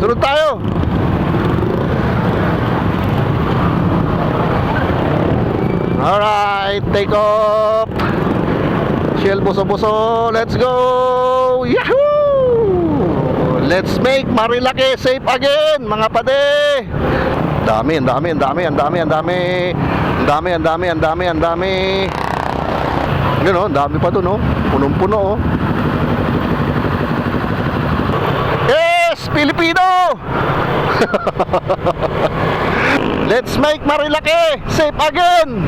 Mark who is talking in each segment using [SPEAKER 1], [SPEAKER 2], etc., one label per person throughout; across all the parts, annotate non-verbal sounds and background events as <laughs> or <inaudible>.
[SPEAKER 1] Sunod tayo. Alright, take off. Shell buso-buso. Let's go. Yahoo! Let's make Marilake safe again, mga pade. Dami, ang dami, ang dami, ang dami, ang dami. Ang dami, ang dami, ang dami, ang dami. Yun oh, dami pa dun oh. Punong-puno oh. Yes, Filipino! Let's make Marilake safe again.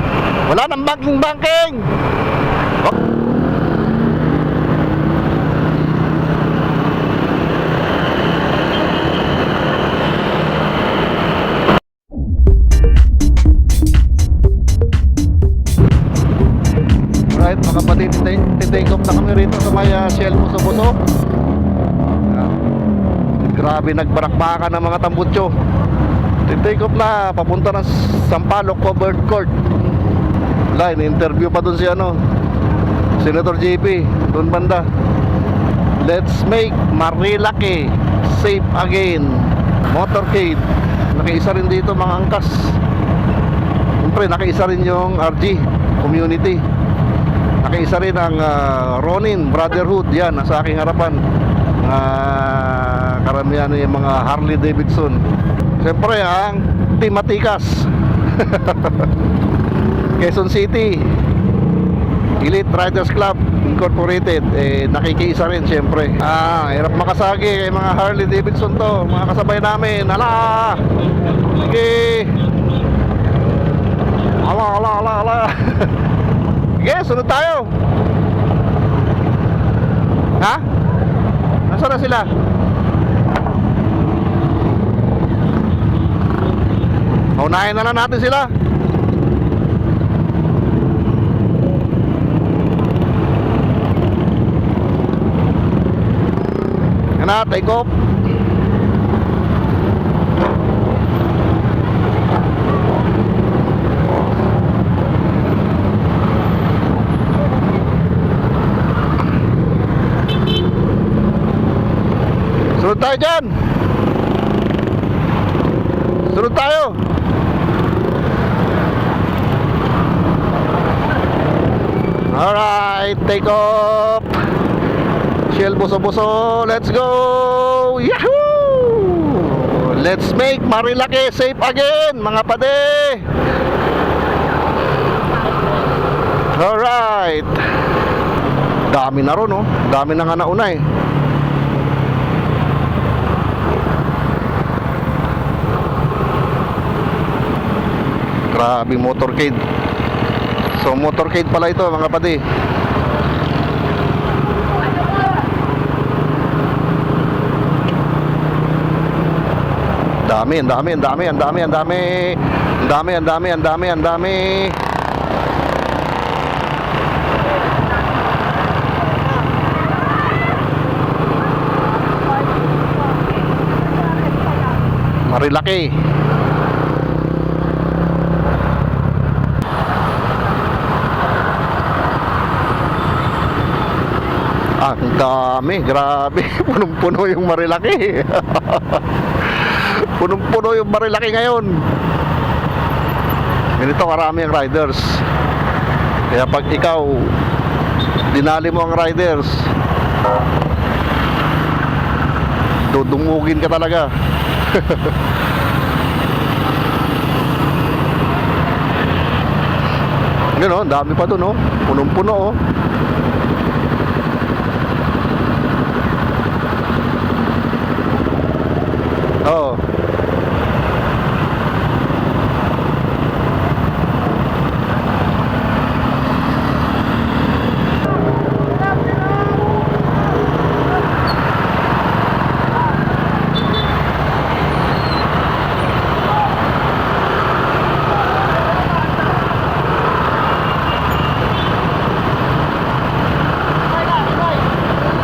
[SPEAKER 1] Wala nang banking-banking. Oh. Mga kapatid, titake off na kami rito sa may uh, Shell Buso-Buso. Ah, grabe, nagbarakbakan ng mga tambutso. Titake off na, papunta ng Sampaloc Covered Court. Wala, in-interview pa dun si ano, Senator JP, dun banda. Let's make Marilaki safe again. Motorcade. Nakiisa rin dito mga angkas. Siyempre, nakiisa rin yung RG community. Nakiisa rin ang ah, Ronin Brotherhood. Yan, nasa aking harapan. Mga karamihan yung mga Harley Davidson. Siyempre, ang Team. <laughs> Quezon City. Elite Riders Club Incorporated. Eh, nakikiisa rin siyempre. Ah hirap makasagi kay mga Harley Davidson to. Mga kasabay namin. Ala sige! Ala ala ala ala <laughs> sige sunod tayo. Ha? Nasaan na sila unahin na lang natin sila Yan na, take off. Sunod tayo dyan. Sunod tayo. Alright, take off. Shell buso-buso, let's go! Yahoo! Let's make Marilake safe again, mga pade! Alright! Dami na ron, oh. Dami na nga nauna, eh. Grabe motorcade. So motorcade pala ito, mga pade. Dami, ang dami, ang dami, ang dami, ang dami. Ang dami, ang dami, ang dami, ang dami. Marilaki. Ang dami, grabe. <laughs> Punong-puno yung Marilaki. <laughs> Punong-puno yung Marilaki ngayon. Ganito karami ang riders. Kaya pag ikaw dinali mo ang riders, dudumugin ka talaga. <laughs> Yun oh, dami pa dun oh. Punong-puno oh.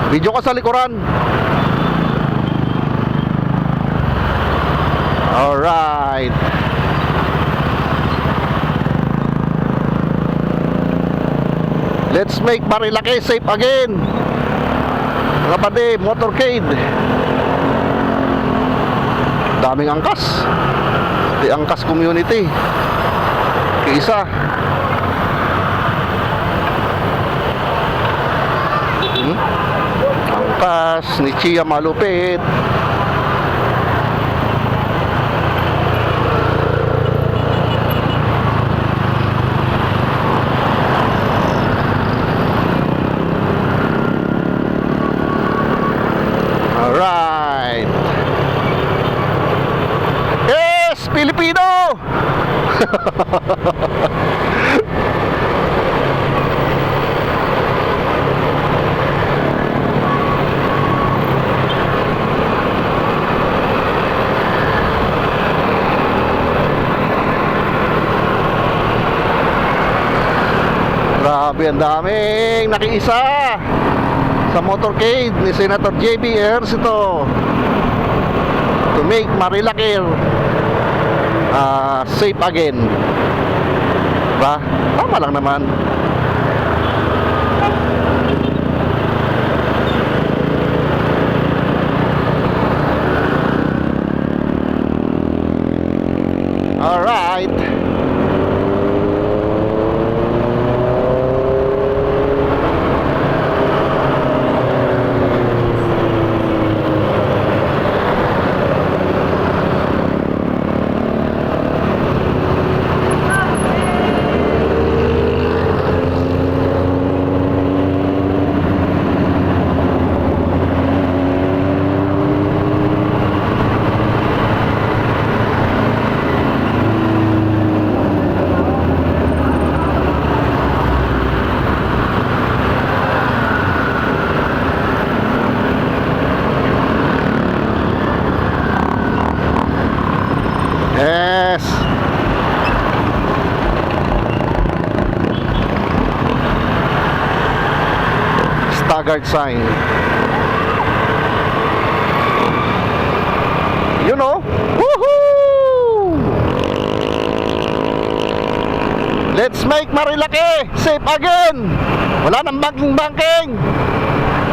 [SPEAKER 1] Video ka sa likuran. Alright. Let's make Marilake safe again. Mga pade, motorcade. daming angkas. The angkas community. Kaisa. Angkas ni Chia Malupit. Alright. Yes, Filipino! <laughs> Grabe, ang daming nakiisa sa motorcade ni Senator JB Ejercito to make Marilakir uh, safe again. Diba? Tama lang naman. Alright. Yes. Staggered sign. You know? Woohoo! Let's make Marilaki safe again. Wala nang banking-banking.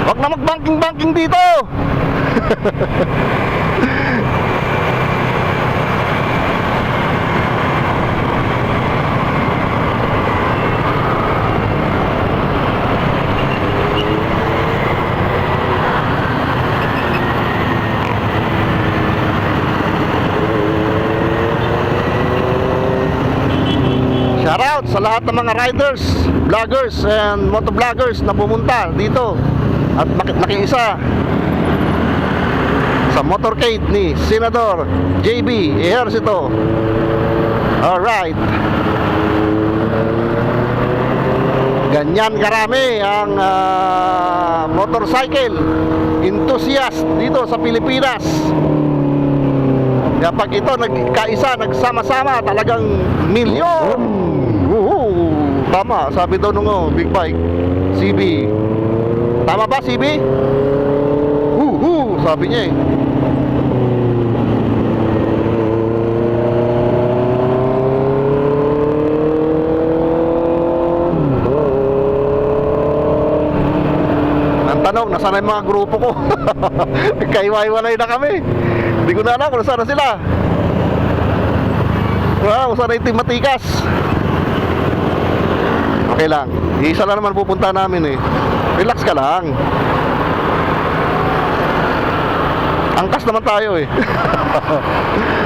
[SPEAKER 1] Huwag na mag-banking-banking dito. <laughs> sa lahat ng mga riders, vloggers, and motovloggers na pumunta dito at naki- nakiisa sa motorcade ni Senador JB Ejercito. Alright. Ganyan karami ang ah, motorcycle enthusiast dito sa Pilipinas. Kapag ito nagkaisa, nagsama-sama, talagang milyon. Tama, sabi daw nung oh, big bike, CB. Tama ba, CB? Woohoo! Sabi niya eh. Tanong, nasaan na yung mga grupo ko? <laughs> Nagkaiwaiwalay na kami. Hindi ko na alam kung nasaan na sila. Wow, kung saan na yung Matikas. Okay lang. Isa lang naman pupunta namin eh. Relax ka lang. Angkas naman tayo eh. <laughs>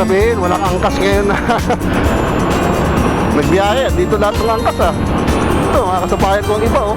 [SPEAKER 1] sabihin, walang angkas ngayon na <laughs> nagbiyahe. Dito lahat ng angkas ah. Ito, mga kasabayan ko ang iba oh.